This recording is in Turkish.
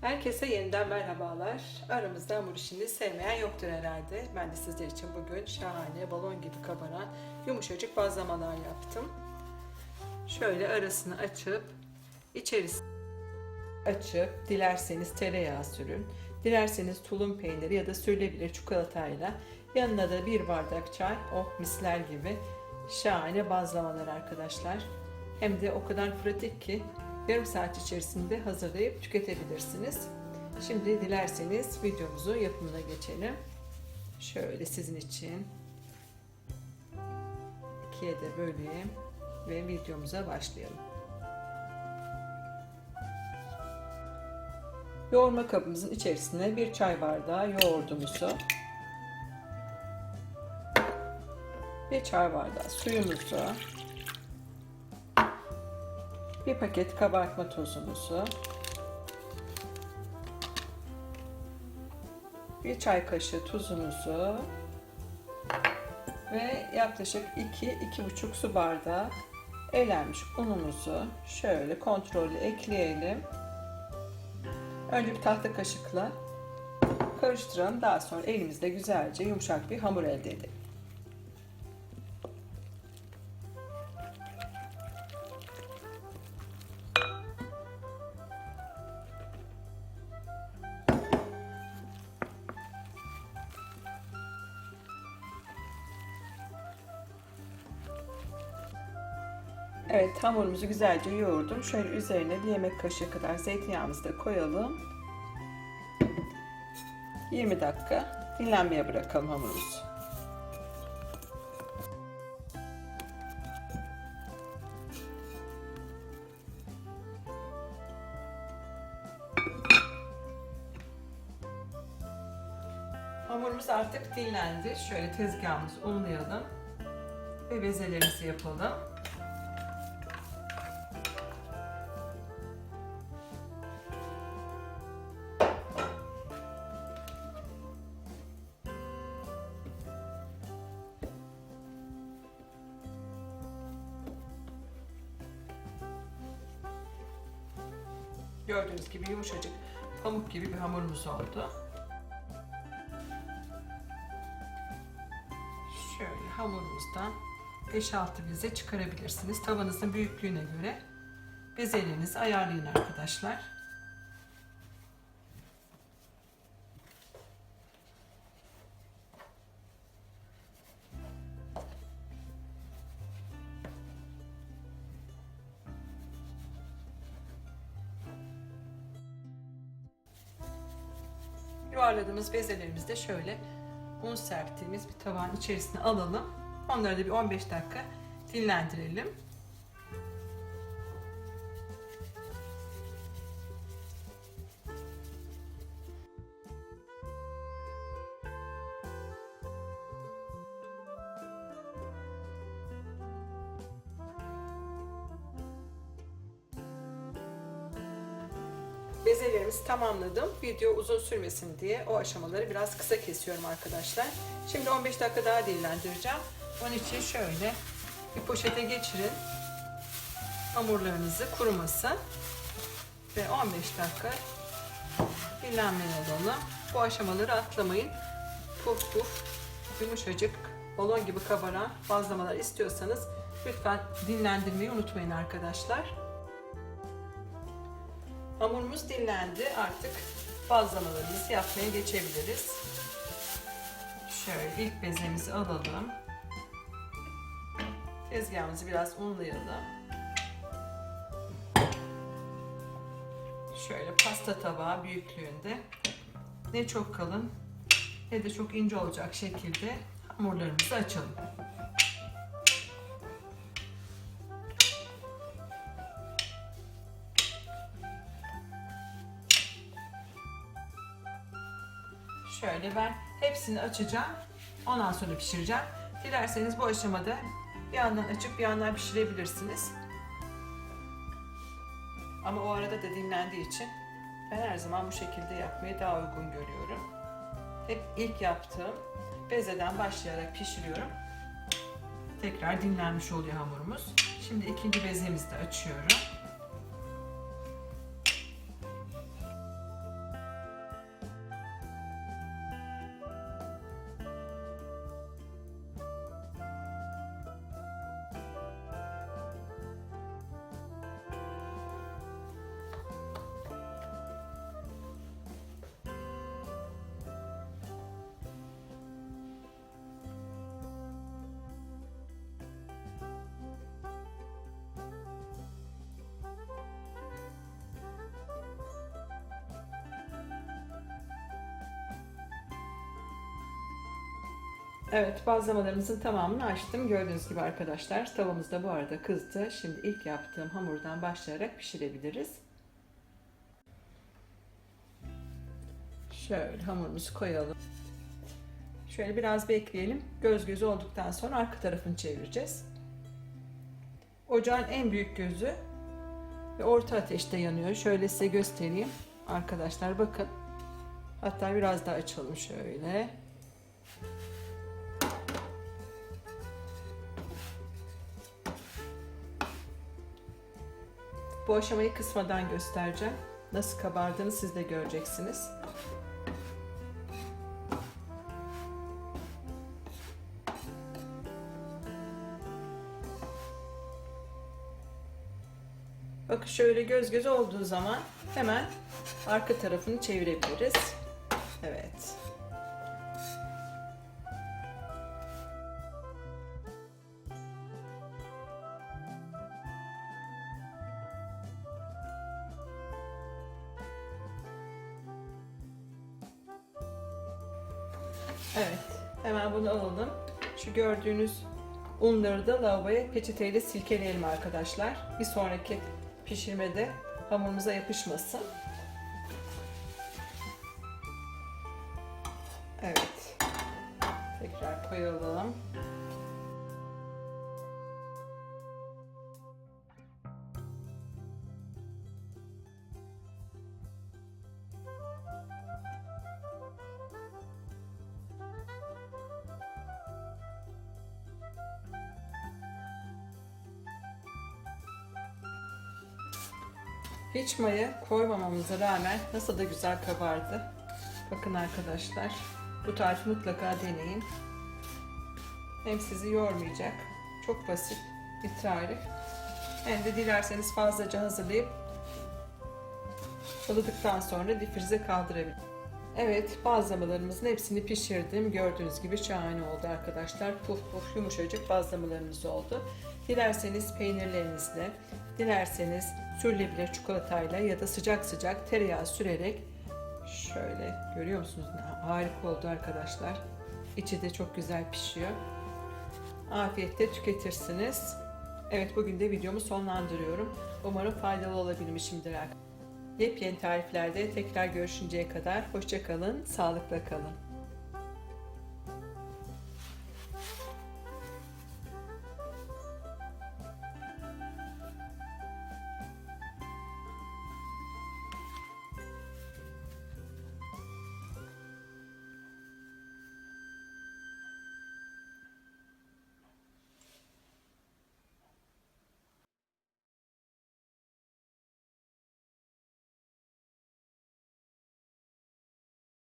Herkese yeniden merhabalar. Aramızda hamur işini sevmeyen yoktur herhalde. Ben de sizler için bugün şahane balon gibi kabaran yumuşacık bazlamalar yaptım. Şöyle arasını açıp içerisine açıp dilerseniz tereyağı sürün. Dilerseniz tulum peyniri ya da sürülebilir çikolatayla yanına da bir bardak çay oh misler gibi şahane bazlamalar arkadaşlar. Hem de o kadar pratik ki yarım saat içerisinde hazırlayıp tüketebilirsiniz. Şimdi dilerseniz videomuzu yapımına geçelim. Şöyle sizin için ikiye de böleyim ve videomuza başlayalım. Yoğurma kabımızın içerisine bir çay bardağı yoğurdumuzu, bir çay bardağı suyumuzu, bir paket kabartma tozumuzu, bir çay kaşığı tuzumuzu ve yaklaşık 2-2,5 su bardağı elenmiş unumuzu şöyle kontrollü ekleyelim. Önce bir tahta kaşıkla karıştıralım. Daha sonra elimizde güzelce yumuşak bir hamur elde edelim. Evet hamurumuzu güzelce yoğurdum. Şöyle üzerine bir yemek kaşığı kadar zeytinyağımızı da koyalım. 20 dakika dinlenmeye bırakalım hamurumuzu. Hamurumuz artık dinlendi. Şöyle tezgahımızı unlayalım ve bezelerimizi yapalım. Gördüğünüz gibi yumuşacık pamuk gibi bir hamurumuz oldu. Şöyle hamurumuzdan 5-6 beze çıkarabilirsiniz. Tavanızın büyüklüğüne göre bezelerinizi ayarlayın arkadaşlar. Yuvarladığımız bezelerimizi de şöyle un serptiğimiz bir tabağın içerisine alalım. Onları da bir 15 dakika dinlendirelim. Bezelerimizi tamamladım. Video uzun sürmesin diye o aşamaları biraz kısa kesiyorum arkadaşlar. Şimdi 15 dakika daha dinlendireceğim. Onun için şöyle bir poşete geçirin. Hamurlarınızı kurumasın. Ve 15 dakika dinlenmeye alalım. Bu aşamaları atlamayın. Puf puf yumuşacık balon gibi kabaran bazlamalar istiyorsanız lütfen dinlendirmeyi unutmayın arkadaşlar. Hamurumuz dinlendi. Artık bazlamalarımızı yapmaya geçebiliriz. Şöyle ilk bezemizi alalım. Tezgahımızı biraz unlayalım. Şöyle pasta tabağı büyüklüğünde ne çok kalın ne de çok ince olacak şekilde hamurlarımızı açalım. Şöyle ben hepsini açacağım. Ondan sonra pişireceğim. Dilerseniz bu aşamada bir yandan açıp bir yandan pişirebilirsiniz. Ama o arada da dinlendiği için ben her zaman bu şekilde yapmayı daha uygun görüyorum. Hep ilk yaptığım bezeden başlayarak pişiriyorum. Tekrar dinlenmiş oluyor hamurumuz. Şimdi ikinci bezemizi de açıyorum. Evet bazlamalarımızın tamamını açtım. Gördüğünüz gibi arkadaşlar tavamız da bu arada kızdı. Şimdi ilk yaptığım hamurdan başlayarak pişirebiliriz. Şöyle hamurumuzu koyalım. Şöyle biraz bekleyelim. Göz gözü olduktan sonra arka tarafını çevireceğiz. Ocağın en büyük gözü ve orta ateşte yanıyor. Şöyle size göstereyim. Arkadaşlar bakın. Hatta biraz daha açalım şöyle. Bu aşamayı kısmadan göstereceğim. Nasıl kabardığını siz de göreceksiniz. Bakın şöyle göz göz olduğu zaman hemen arka tarafını çevirebiliriz. Evet. Hemen bunu alalım. Şu gördüğünüz unları da lavaboya peçeteyle silkeleyelim arkadaşlar. Bir sonraki pişirmede hamurumuza yapışmasın. Evet. Tekrar koyalım. Hiç maya koymamamıza rağmen nasıl da güzel kabardı. Bakın arkadaşlar bu tarifi mutlaka deneyin. Hem sizi yormayacak. Çok basit bir tarif. Hem de dilerseniz fazlaca hazırlayıp ılıdıktan sonra difrize kaldırabilirsiniz. Evet bazlamalarımızın hepsini pişirdim. Gördüğünüz gibi şahane oldu arkadaşlar. Puf puf yumuşacık bazlamalarımız oldu. Dilerseniz peynirlerinizle, dilerseniz sürülebilir çikolatayla ya da sıcak sıcak tereyağı sürerek şöyle görüyor musunuz? Harika oldu arkadaşlar. İçi de çok güzel pişiyor. Afiyetle tüketirsiniz. Evet bugün de videomu sonlandırıyorum. Umarım faydalı olabilmişimdir. Yepyeni tariflerde tekrar görüşünceye kadar hoşçakalın, sağlıkla kalın.